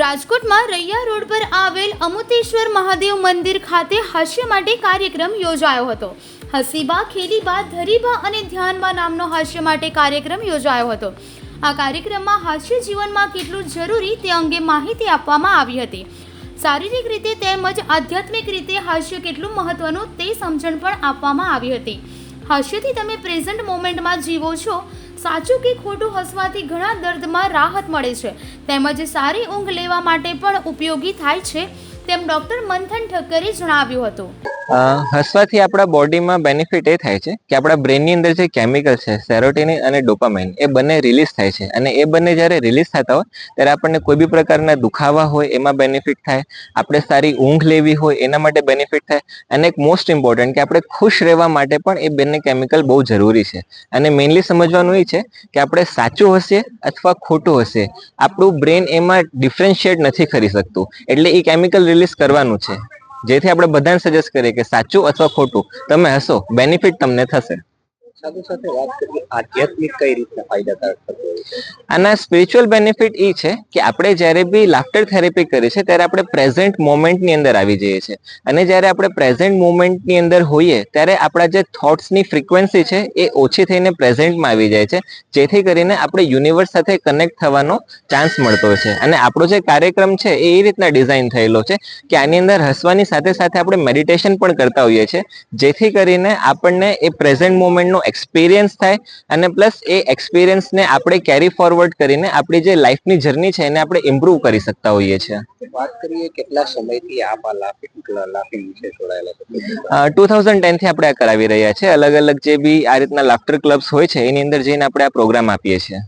રાજકોટમાં રૈયા રોડ પર આવેલ અમુતેશ્વર મહાદેવ મંદિર ખાતે હાસ્ય માટે કાર્યક્રમ યોજાયો હતો. હસીબા, ખેલીબા, ધરીબા અને ધ્યાનબા નામનો હાસ્ય માટે કાર્યક્રમ યોજાયો હતો. આ કાર્યક્રમમાં હાસ્ય જીવનમાં કેટલું જરૂરી તે અંગે માહિતી આપવામાં આવી હતી. શારીરિક રીતે તેમજ આધ્યાત્મિક રીતે હાસ્ય કેટલું મહત્વનું તે સમજણ પણ આપવામાં આવી હતી. હાસ્યથી તમે પ્રેઝન્ટ મોમેન્ટમાં જીવો છો સાચું કે ખોટું હસવાથી ઘણા દર્દમાં રાહત મળે છે. તેમજ સારી ઊંઘ લેવા માટે પણ ઉપયોગી થાય છે, તેમ ડૉક્ટર મંથન ઠક્કરે જણાવ્યું હતું. હસવાથી આપણા બોડીમાં બેનિફિટ એ થાય છે કે આપણા બ્રેનની અંદર જે કેમિકલ છે સેરોટીનિન અને ડોપામાઇન એ બંને રિલીઝ થાય છે. અને એ બંને જ્યારે રિલીઝ થતા હોય, ત્યારે આપણને કોઈ બી પ્રકારના દુખાવા હોય, એમાં બેનિફિટ થાય. આપણે સારી ઊંઘ લેવી હોય, એના માટે બેનિફિટ થાય. અને એક મોસ્ટ ઇમ્પોર્ટન્ટ કે આપણે ખુશ રહેવા માટે પણ એ બંને કેમિકલ બહુ જરૂરી છે. અને મેઇનલી સમજવાનું એ છે કે આપણે સાચું હશે અથવા ખોટું હશે આપણું બ્રેન એમાં ડિફરન્શિએટ નથી કરી શકતું. એટલે એ કેમિકલ રિલીઝ કરવાનું છે. જેથી આપણે બધાને સજેસ્ટ કરીએ કે સાચું અથવા ખોટું તમે હશો બેનિફિટ તમને થશે. આના સ્પિરિચ્યુઅલ બેનિફિટ એ છે કે આપણે જ્યારે બી લાફ્ટર થેરેપી કરીએ છીએ, ત્યારે આપણે પ્રેઝન્ટ મોમેન્ટની અંદર આવી જઈએ છીએ. અને જ્યારે આપણે પ્રેઝન્ટ મોમેન્ટની અંદર હોઈએ, ત્યારે આપણા જે થોટ્સની ફ્રિકવન્સી છે, એ ઓછી થઈને પ્રેઝન્ટમાં આવી જાય છે, જેથી કરીને આપણે યુનિવર્સ સાથે કનેક્ટ થવાનો ચાન્સ મળતો છે. અને આપણો જે કાર્યક્રમ છે, એ એ રીતના ડિઝાઇન થયેલો છે કે આની અંદર હસવાની સાથે સાથે આપણે મેડિટેશન પણ કરતા હોઈએ છીએ, જેથી કરીને આપણને એ પ્રેઝન્ટ મોમેન્ટનો એક્સપિરિયન્સ થાય અને પ્લસ એ એક્સપિરિયન્સને આપણે કેરી ફોરવર્ડ કરીને આપણી જે લાઈફની જર્ની છે એને આપણે ઇમ્પ્રૂવ કરી શકતા હોઈએ છીએ. વાત કરીએ કેટલા સમયથી આપ આ લાફિંગ જોડાયેલા ટુ થાઉઝન્ડ ટેનથી આપણે આ કરાવી રહ્યા છે અલગ અલગ જે બી આ રીતના લાફ્ટર ક્લબ્સ હોય છે એની અંદર જઈને આપણે આ પ્રોગ્રામ આપીએ છીએ.